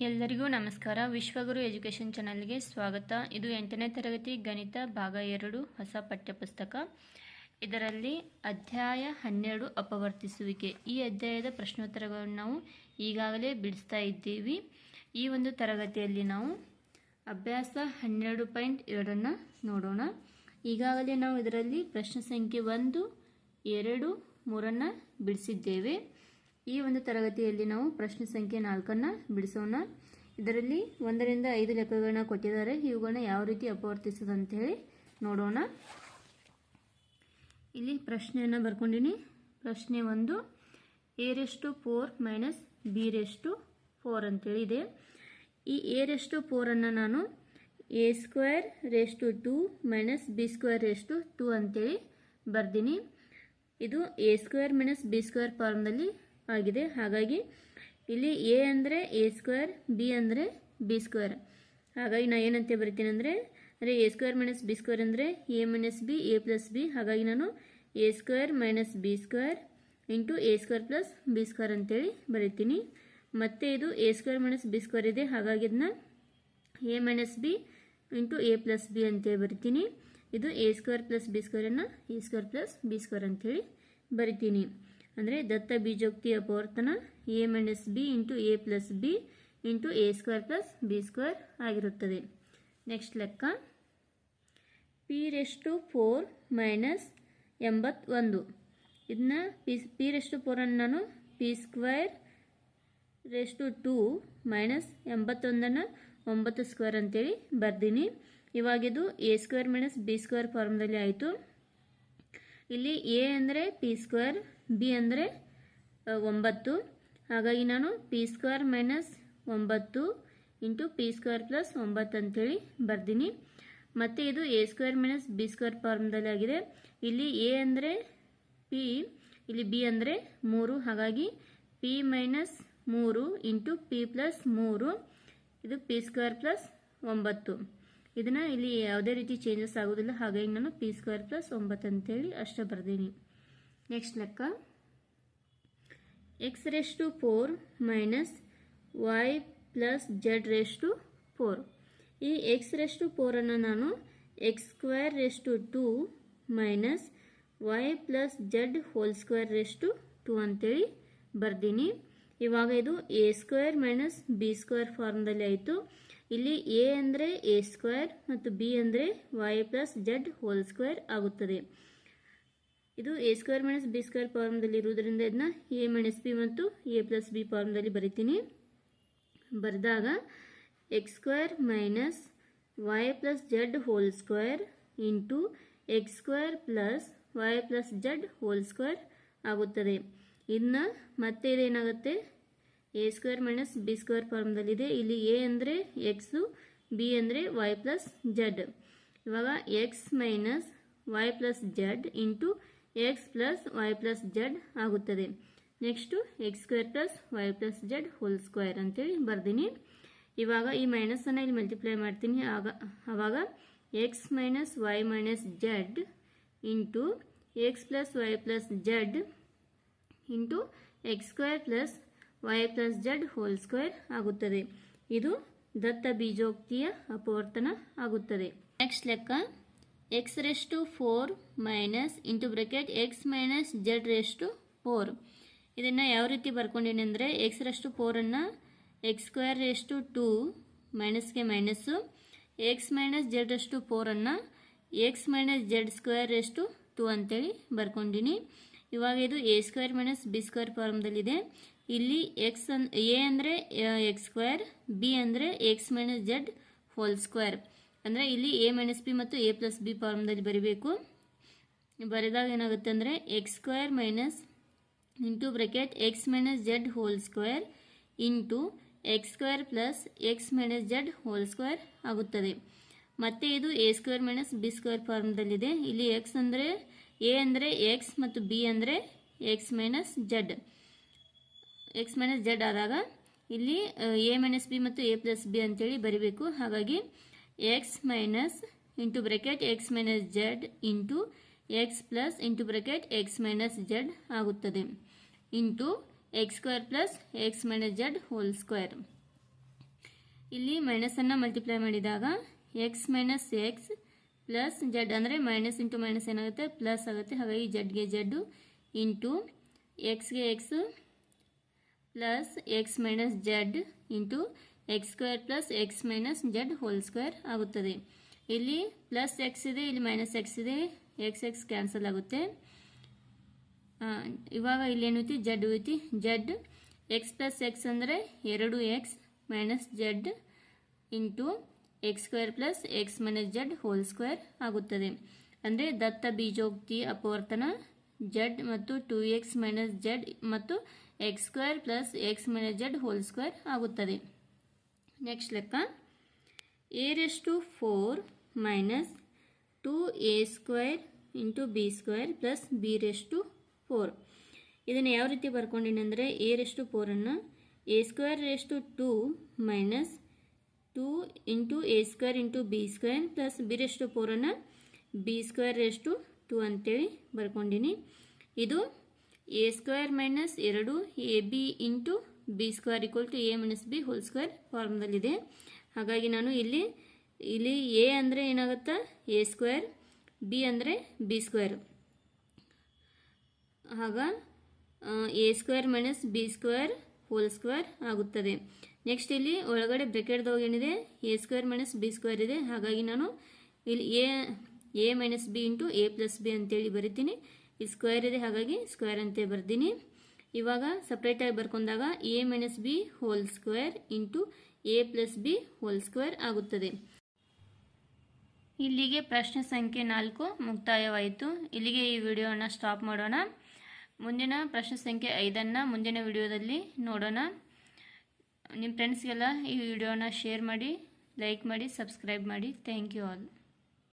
ಎಲ್ಲರಿಗೂ ನಮಸ್ಕಾರ. ವಿಶ್ವಗುರು ಎಜುಕೇಷನ್ ಚಾನಲ್ಗೆ ಸ್ವಾಗತ. ಇದು ಎಂಟನೇ ತರಗತಿ ಗಣಿತ ಭಾಗ ಎರಡು ಹೊಸ ಪಠ್ಯಪುಸ್ತಕ. ಇದರಲ್ಲಿ ಅಧ್ಯಾಯ ಹನ್ನೆರಡು ಅಪವರ್ತಿಸುವಿಕೆ. ಈ ಅಧ್ಯಾಯದ ಪ್ರಶ್ನೋತ್ತರಗಳನ್ನು ನಾವು ಈಗಾಗಲೇ ಬಿಡಿಸ್ತಾ ಇದ್ದೀವಿ. ಈ ಒಂದು ತರಗತಿಯಲ್ಲಿ ನಾವು ಅಭ್ಯಾಸ ಹನ್ನೆರಡು ಪಾಯಿಂಟ್ ಎರಡನ್ನು ನೋಡೋಣ. ಈಗಾಗಲೇ ನಾವು ಇದರಲ್ಲಿ ಪ್ರಶ್ನೆ ಸಂಖ್ಯೆ ಒಂದು, ಎರಡು, ಮೂರನ್ನು ಬಿಡಿಸಿದ್ದೇವೆ. ಈ ಒಂದು ತರಗತಿಯಲ್ಲಿ ನಾವು ಪ್ರಶ್ನೆ ಸಂಖ್ಯೆ ನಾಲ್ಕನ್ನು ಬಿಡಿಸೋಣ. ಇದರಲ್ಲಿ ಒಂದರಿಂದ ಐದು ಲೆಕ್ಕಗಳನ್ನ ಕೊಟ್ಟಿದ್ದಾರೆ. ಇವುಗಳನ್ನ ಯಾವ ರೀತಿ ಅಪವರ್ತಿಸೋದು ಅಂತ ಹೇಳಿ ನೋಡೋಣ. ಇಲ್ಲಿ ಪ್ರಶ್ನೆಯನ್ನು ಬರ್ಕೊಂಡಿನಿ. ಪ್ರಶ್ನೆ ಒಂದು, A raised to four minus B raised to four ಅಂತೇಳಿ ಇದೆ ಈ ಎ ರೆಸ್ಟು ಫೋರನ್ನು ನಾನು A square raised to two minus B square raised to two ಅಂತೇಳಿ ಬರ್ದೀನಿ. ಇದು A square minus B square ಫಾರ್ಮ್ನಲ್ಲಿ ಆಗಿದೆ. ಹಾಗಾಗಿ ಇಲ್ಲಿ ಎ ಅಂದರೆ ಎ ಸ್ಕ್ವೇರ್ ಬಿ ಅಂದರೆ ಬಿ ಸ್ಕ್ವೇರ್ ಹಾಗಾಗಿ ನಾನು ಏನಂತೆ ಬರಿತೀನಿ ಅಂದರೆ ಅಂದರೆ A square minus B square ಅಂದರೆ A minus B A plus B ಹಾಗಾಗಿ ನಾನು A square minus B square into A square plus B square ಅಂತೇಳಿ ಬರಿತೀನಿ. ಮತ್ತು ಇದು A square minus B square ಇದೆ. ಹಾಗಾಗಿ ಅದನ್ನ A minus B into A plus B ಅಂತೇಳಿ ಬರಿತೀನಿ. ಇದು A square plus B ಸ್ಕ್ವೇರನ್ನು A square plus B square ಅಂತೇಳಿ ಬರಿತೀನಿ. ಅಂದರೆ ದತ್ತ ಬೀಜೋಕ್ತಿಯ ಅಪವರ್ತನ A minus B into A plus B into A square plus B square ಆಗಿರುತ್ತದೆ. ನೆಕ್ಸ್ಟ್ ಲೆಕ್ಕ. P raised to four minus ಎಂಬತ್ತೊಂದು. ಇದನ್ನ ಪಿ ಪಿ ರೆಸ್ಟು ಫೋರನ್ನು ನಾನು P square raised to two minus ಎಂಬತ್ತೊಂದನ್ನು ಒಂಬತ್ತು ಸ್ಕ್ವೇರ್ ಅಂತೇಳಿ ಬರ್ದೀನಿ. ಇವಾಗಿದು A square minus B square ಫಾರ್ಮ್ದಲ್ಲಿ ಆಯಿತು. ಇಲ್ಲಿ ಎ ಅಂದರೆ ಪಿ ಸ್ಕ್ವೇರ್ ಬಿ ಅಂದರೆ ಒಂಬತ್ತು. ಹಾಗಾಗಿ ನಾನು ಪಿ ಸ್ಕ್ವೇರ್ ಮೈನಸ್ ಒಂಬತ್ತು ಇಂಟು ಪಿ ಸ್ಕ್ವೇರ್ ಪ್ಲಸ್ ಒಂಬತ್ತು ಅಂಥೇಳಿ ಬರ್ದೀನಿ. ಮತ್ತು ಇದು A square minus B square ಫಾರ್ಮ್ದಲ್ಲಿ ಆಗಿದೆ. ಇಲ್ಲಿ ಎ ಅಂದರೆ ಪಿ, ಇಲ್ಲಿ ಬಿ ಅಂದರೆ ಮೂರು. ಹಾಗಾಗಿ ಪಿ ಮೈನಸ್ ಮೂರು ಇಂಟು ಪಿ ಪ್ಲಸ್ ಮೂರು, ಇದು ಪಿ ಸ್ಕ್ವೇರ್ ಪ್ಲಸ್ ಒಂಬತ್ತು. ಇದನ್ನು ಇಲ್ಲಿ ಯಾವುದೇ ರೀತಿ ಚೇಂಜಸ್ ಆಗೋದಿಲ್ಲ ಹಾಗಾಗಿ ನಾನು ಪಿ ಸ್ಕ್ವೇರ್ ಪ್ಲಸ್ ಒಂಬತ್ತು ಅಂತೇಳಿ ಅಷ್ಟೇ ಬರ್ದೀನಿ. ನೆಕ್ಸ್ಟ್ ಲೆಕ್ಕ. X raised to four minus Y plus Z raised to four ಈ ಎಕ್ಸ್ ರೇಸ್ ಟು ಫೋರನ್ನು ನಾನು X square raised to two minus Y plus Z whole square raised to two ಅಂತೇಳಿ ಬರ್ದೀನಿ. ಇವಾಗ ಇದು A square minus B square ಫಾರ್ಮ್ದಲ್ಲಿ ಆಯಿತು. ಇಲ್ಲಿ A ಅಂದರೆ ಎ ಸ್ಕ್ವೇರ್ ಮತ್ತು ಬಿ ಅಂದರೆ Y plus Z whole square ಆಗುತ್ತದೆ. ಇದು A square minus B square ಫಾರ್ಮ್ದಲ್ಲಿ ಇರುವುದರಿಂದ ಇದನ್ನ ಎ ಮೈನಸ್ ಬಿ ಮತ್ತು ಎ ಪ್ಲಸ್ ಬಿ ಫಾರ್ಮ್ದಲ್ಲಿ ಬರಿತೀನಿ. ಬರೆದಾಗ X square minus Y plus Z whole square into X square plus Y plus Z whole square ಆಗುತ್ತದೆ. ಇದನ್ನ ಮತ್ತೆ ಇದೇನಾಗುತ್ತೆ? A square minus B square ಫಾರ್ಮ್ದಲ್ಲಿದೆ ಇಲ್ಲಿ ಎ ಅಂದರೆ ಎಕ್ಸು ಬಿ ಅಂದರೆ ವೈ ಪ್ಲಸ್ ಜೆಡ್ ಇವಾಗ X minus Y plus Z into X plus Y plus Z ಆಗುತ್ತದೆ. Next X square plus Y plus Z whole square ಅಂತೇಳಿ ಬರ್ದೀನಿ. ಇವಾಗ ಈ ಮೈನಸನ್ನು ಇಲ್ಲಿ ಮಲ್ಟಿಪ್ಲೈ ಮಾಡ್ತೀನಿ. ಆಗ, ಆವಾಗ X minus Y minus Z into X plus Y plus Z into X square plus Y plus Z whole square ಆಗುತ್ತದೆ. ಇದು ದತ್ತ ಬೀಜೋಕ್ತಿಯ ಅಪವರ್ತನ ಆಗುತ್ತದೆ. ನೆಕ್ಸ್ಟ್ ಲೆಕ್ಕ. X raised to four minus into bracket X minus Z raised to four ಇದನ್ನು ಯಾವ ರೀತಿ ಬರ್ಕೊಂಡಿನಿ ಅಂದರೆ ಎಕ್ಸ್ ರೆಸ್ಟು ಫೋರನ್ನು X square race to ಮೈನಸ್ಗೆ minus X minus Z raised to ಫೋರನ್ನು X minus Z square raised to two ಅಂತೇಳಿ ಬರ್ಕೊಂಡಿನಿ. ಇವಾಗ ಇದು A square minus B square ಫಾರ್ಮ್ದಲ್ಲಿದೆ ಇಲ್ಲಿ ಎಕ್ಸ್ ಅನ್ ಎ ಅಂದರೆ ಎಕ್ಸ್ ಸ್ಕ್ವೇರ್ ಬಿ ಅಂದರೆ X minus Z whole square ಅಂದರೆ ಇಲ್ಲಿ ಎ ಮೈನಸ್ ಬಿ ಮತ್ತು ಎ ಪ್ಲಸ್ ಬಿ ಫಾರ್ಮ್ದಲ್ಲಿ ಬರೀಬೇಕು. ಬರೆದಾಗ ಏನಾಗುತ್ತೆ ಅಂದರೆ X square minus into bracket X minus Z whole square into X square plus X minus Z whole square ಆಗುತ್ತದೆ. ಮತ್ತು ಇದು A square minus B square ಫಾರ್ಮ್ದಲ್ಲಿದೆ ಇಲ್ಲಿ ಎಕ್ಸ್ ಅಂದರೆ ಎ ಅಂದರೆ ಎಕ್ಸ್ ಮತ್ತು ಬಿ ಅಂದರೆ X minus Z X minus Z ಆದಾಗ ಇಲ್ಲಿ ಎ ಮೈನಸ್ ಬಿ ಮತ್ತು ಎ ಪ್ಲಸ್ ಬಿ ಅಂತೇಳಿ ಬರಿಬೇಕು. ಹಾಗಾಗಿ X minus into bracket, x minus Z into X plus into bracket X minus Z ಆಗುತ್ತದೆ. Into x square plus X minus Z whole square ಇಲ್ಲಿ ಮೈನಸನ್ನು multiply ಮಾಡಿದಾಗ x minus X plus Z ಅಂದರೆ minus into minus ಏನಾಗುತ್ತೆ? Plus ಆಗುತ್ತೆ. ಹಾಗಾಗಿ ಜೆಡ್ಗೆ Z into ಎಕ್ಸ್ಗೆ X plus X minus Z into X square plus X minus Z whole square ಆಗುತ್ತದೆ. ಇಲ್ಲಿ ಪ್ಲಸ್ ಎಕ್ಸ್ ಇದೆ, ಇಲ್ಲಿ ಮೈನಸ್ ಎಕ್ಸ್ ಇದೆ ಎಕ್ಸ್ ಎಕ್ಸ್ ಕ್ಯಾನ್ಸಲ್ ಆಗುತ್ತೆ. ಇವಾಗ ಇಲ್ಲೇನೈತಿ ಜೆಡ್ ಐತಿ? ಜೆಡ್ ಎಕ್ಸ್ ಪ್ಲಸ್ ಎಕ್ಸ್ ಅಂದರೆ ಎರಡು X minus Z into X square plus X minus Z whole square ಆಗುತ್ತದೆ. ಅಂದರೆ ದತ್ತ ಬೀಜೋಕ್ತಿ ಅಪವರ್ತನ ಜೆಡ್ ಮತ್ತು ಟೂ ಎಕ್ಸ್ ಮೈನಸ್ ಜೆಡ್ ಮತ್ತು X square plus X minus Z whole square ಆಗುತ್ತದೆ. ನೆಕ್ಸ್ಟ್ ಲೆಕ್ಕ. A raised to four minus two A square into B square plus B raised to four ಇದನ್ನು ಯಾವ ರೀತಿ ಬರ್ಕೊಂಡಿನಿ ಅಂದರೆ A race to ಫೋರನ್ನು A square raised to two minus two into A square into B square plus B raised to ಫೋರನ್ನು B square raised to two ಅಂತೇಳಿ ಬರ್ಕೊಂಡಿನಿ. ಇದು A square minus ಎರಡು A B into B square equal to A minus B whole square ಫಾರ್ಮ್ದಲ್ಲಿದೆ ಹಾಗಾಗಿ ನಾನು ಇಲ್ಲಿ ಇಲ್ಲಿ A ಅಂದರೆ ಏನಾಗುತ್ತೆ? ಎ ಸ್ಕ್ವೇರ್ ಬಿ ಅಂದರೆ ಬಿ ಸ್ಕ್ವೇರ್ ಆಗ A square minus B square whole square ಆಗುತ್ತದೆ. ನೆಕ್ಸ್ಟ್ ಇಲ್ಲಿ ಒಳಗಡೆ ಬ್ರೆಕೆಟ್ದಾಗ ಏನಿದೆ? A square minus B square ಇದೆ. ಹಾಗಾಗಿ ನಾನು ಇಲ್ಲಿ A A minus B into A plus B ಅಂತೇಳಿ ಬರಿತೀನಿ. ಇಲ್ಲಿ ಸ್ಕ್ವೇರ್ ಇದೆ. ಹಾಗಾಗಿ ಸ್ಕ್ವೇರ್ ಅಂತೇ ಬರ್ತೀನಿ ಇವಾಗ ಸಪ್ರೇಟಾಗಿ ಬರ್ಕೊಂಡಾಗ A minus B whole square into A plus B whole square ಆಗುತ್ತದೆ. ಇಲ್ಲಿಗೆ ಪ್ರಶ್ನೆ ಸಂಖ್ಯೆ ನಾಲ್ಕು ಮುಕ್ತಾಯವಾಯಿತು. ಇಲ್ಲಿಗೆ ಈ ವಿಡಿಯೋನ ಸ್ಟಾಪ್ ಮಾಡೋಣ. ಮುಂದಿನ ಪ್ರಶ್ನೆ ಸಂಖ್ಯೆ ಐದನ್ನು ಮುಂದಿನ ವಿಡಿಯೋದಲ್ಲಿ ನೋಡೋಣ. ನಿಮ್ಮ ಫ್ರೆಂಡ್ಸ್ಗೆಲ್ಲ ಈ ವಿಡಿಯೋನ ಶೇರ್ ಮಾಡಿ ಲೈಕ್ ಮಾಡಿ ಸಬ್ಸ್ಕ್ರೈಬ್ ಮಾಡಿ. Thank you all